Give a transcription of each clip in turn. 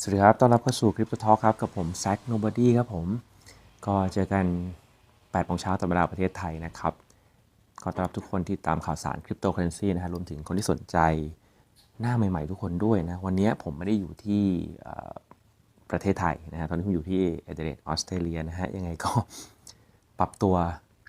สวัสดีครับ ต้อนรับเข้าสู่คริปโตทอ k ครับ กับผมแซ k โนบอดี้ครับผม ก็เจอกัน8โมงเช้าตามเวลาประเทศไทยนะครับขอต้อนรับทุกคนที่ตามข่าวสารคริปโตเคอเรนซีนะฮะรวมถึงคนที่สนใจหน้าใหม่ๆทุกคนด้วยนะ วันนี้ผมไม่ได้อยู่ที่ประเทศไทยนะฮะ ตอนนี้ผมอยู่ที่เอเดเลดออสเตรเลียนะฮะ ยังไงก็ปรับตัว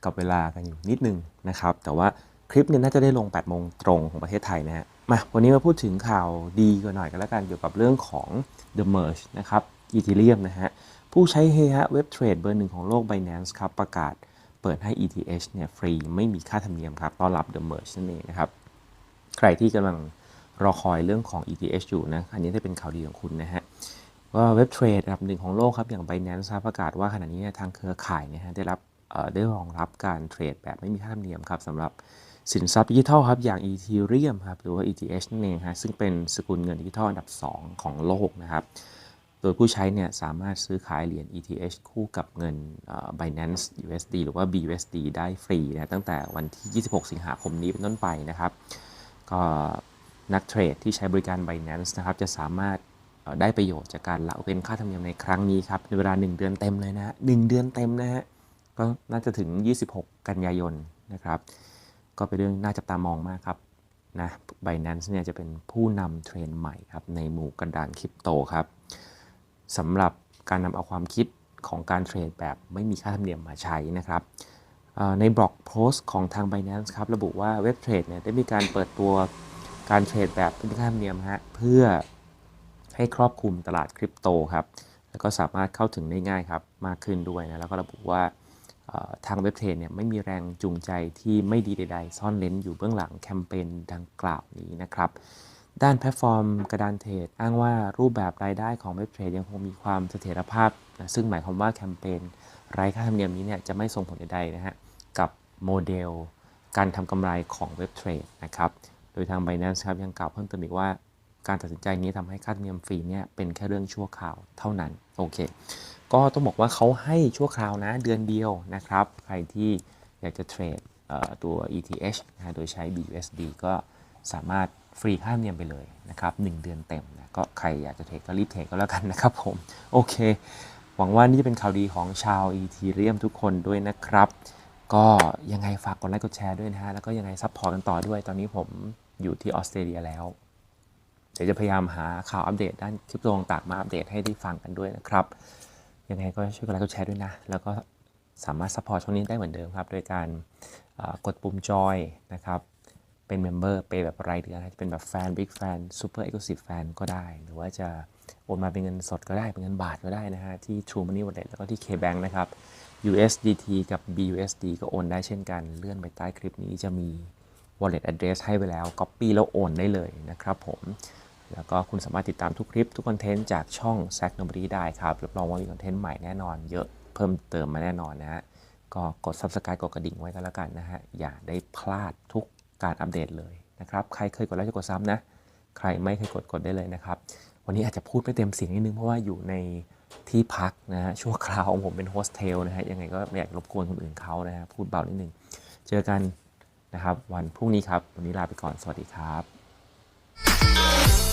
กับเวลากันอยู่นิดนึงนะครับ แต่ว่าคลิปเนี่ยน่าจะได้ลง8โมงตรงของประเทศไทยนะฮะ มาวันนี้มาพูดถึงข่าวดีกันหน่อยกันแล้วกันเกี่ยวกับเรื่องของ The Merge นะครับ Ethereum นะฮะ ผู้ใช้เฮฮะเว็บเทรดเบอร์หนึ่งของโลก Binance ครับ ประกาศเปิดให้ ETH เนี่ยฟรีไม่มีค่าธรรมเนียมครับ ต้อนรับ The Merge นั่นเองนะครับ ใครที่กำลังรอคอยเรื่องของ ETH อยู่นะ อันนี้จะเป็นข่าวดีของคุณนะฮะว่าเว็บเทรดอันดับหนึ่งของโลกครับ อย่าง Binance ครับประกาศว่าขณะนี้เนี่ยทางเครือข่ายเนยฮะได้รับได้รองรับการเทรดแบบไม่มีค่าธรรมเนียมครับสำหรับ สินทรัพย์ดิจิทัลครับอย่าง Ethereum ครับหรือว่า ETH นั่นเองฮะซึ่งเป็นสกุลเงินดิจิทัลอันดับ 2 ของโลกนะครับ โดยผู้ใช้เนี่ยสามารถซื้อขายเหรียญ ETH คู่กับเงิน Binance USD หรือว่า BUSD ได้ฟรีนะตั้งแต่วันที่ 26 สิงหาคมนี้เป็นต้นไปนะครับก็นักเทรดที่ใช้บริการ Binance นะครับจะสามารถได้ประโยชน์จากการละเว้นค่าธรรมเนียมในครั้งนี้ครับในเวลา 1 เดือนเต็มเลยนะฮะ1เดือนเต็มนะฮะก็น่าจะถึง 26 กันยายนนะครับ ก็เป็นเรื่องน่าจับตามองมากครับนะ Binance เนี่ยจะเป็นผู้นำเทรนด์ใหม่ครับในหมู่กระดานคริปโตครับสำหรับการนำเอาความคิดของการเทรดแบบไม่มีค่าธรรมเนียมมาใช้นะครับในบล็อกโพสต์ของทาง Binance ครับระบุว่าเว็บเทรดเนี่ยได้มีการเปิดตัวการเทรดแบบไม่มีค่าธรรมเนียมฮะเพื่อให้ครอบคลุมตลาดคริปโตครับแล้วก็สามารถเข้าถึงได้ง่ายครับมากขึ้นด้วยนะแล้วก็ระบุว่า ทางเว็บเทรดเนี่ยไม่มีแรงจูงใจที่ไม่ดีใด ๆ ซ่อนเลนอยู่เบื้องหลังแคมเปญดังกล่าวนี้นะครับด้านแพลตฟอร์มกระดานเทรดอ้างว่ารูปแบบรายได้ของเว็บเทรดยังคงมีความเสถียรภาพนะซึ่งหมายความว่าแคมเปญไร้ค่าธรรมเนียมนี้เนี่ยจะไม่ส่งผลใดๆนะฮะกับโมเดล การทำกำไรของเว็บเทรดนะครับโดยทาง Binance ครับยังกล่าวเพิ่มเติมอีกว่า การตัดสินใจนี้ทำให้ค่าธรรมเนียมฟรีเนี่ยเป็นแค่เรื่องชั่วคราวเท่านั้นโอเค ก็ต้องบอกว่าเขาให้ชั่วคราวนะเดือนเดียวนะครับ ใครที่อยากจะเทรดตัว ETH นะโดยใช้ BUSD ก็สามารถฟรีค่าธรรมเนียมไปเลยนะครับ1เดือนเต็มนะก็ใครอยากจะเทรดก็รีบเทรดก็แล้วกันนะครับผมโอเค หวังว่านี่จะเป็นข่าวดีของชาว Ethereum ทุกคนด้วยนะครับ ก็ยังไงฝากกดไลค์กดแชร์ด้วยนะฮะแล้วก็ยังไงซัพพอร์ตกันต่อด้วย ตอนนี้ผมอยู่ที่ออสเตรเลียแล้ว ดี๋ยวจะพยายามหาข่าวอัปเดตด้านคริปโตต่างมาอัปเดตให้ได้ฟังกันด้วยนะครับ ยังไงก็ช่วยกดไลค์กดแชร์ด้วยนะ แล้วก็สามารถซัพพอร์ตช่องนี้ได้เหมือนเดิมครับ โดยการกดปุ่มจอยนะครับเป็นเมมเบอร์เปแบบรายเดือนจะเป็นแบบแฟนบิ๊กแฟนซูเปอร์เอ็กซ์คลูซีฟแฟนก็ได้ หรือว่าจะโอนมาเป็นเงินสดก็ได้ เป็นเงินบาทก็ได้นะฮะ ที่ True Money Wallet แล้วก็ที่ KBank นะครับ USDT กับ BUSD ก็โอนได้เช่นกัน เลื่อนไปใต้คลิปนี้จะมี wallet address ให้ไปแล้ว copy แล้วโอนได้เลยนะครับผม แล้วก็คุณสามารถติดตามทุกคลิปทุกคอนเทนต์จากช่อง s a c k n o b o d y ได้ครับรับรองว่ามีคอนเทนต์ใหม่แน่นอน เยอะเพิ่มเติมมาแน่นอนนะฮะก็กด subscribe กดกระดิ่งไว้กันแล้วกันนะฮะอย่าได้พลาดทุกการอัปเดตเลยนะครับใครเคยกดแล้วจะกดซ้ำนะ ใครไม่เคยกดกดได้เลยนะครับ วันนี้อาจจะพูดไม่เต็มเสียงนิดนึงเพราะว่าอยู่ในที่พักนะฮะชั่วคราวของผมเป็นโฮสเทลนะฮะยังไงก็ไม่อยากรบกวนคนอื่นเขานะฮะพูดเบานิดนึงเจอกันนะครับ วันพรุ่งนี้ครับ วันนี้ลาไปก่อนสวัสดีครับ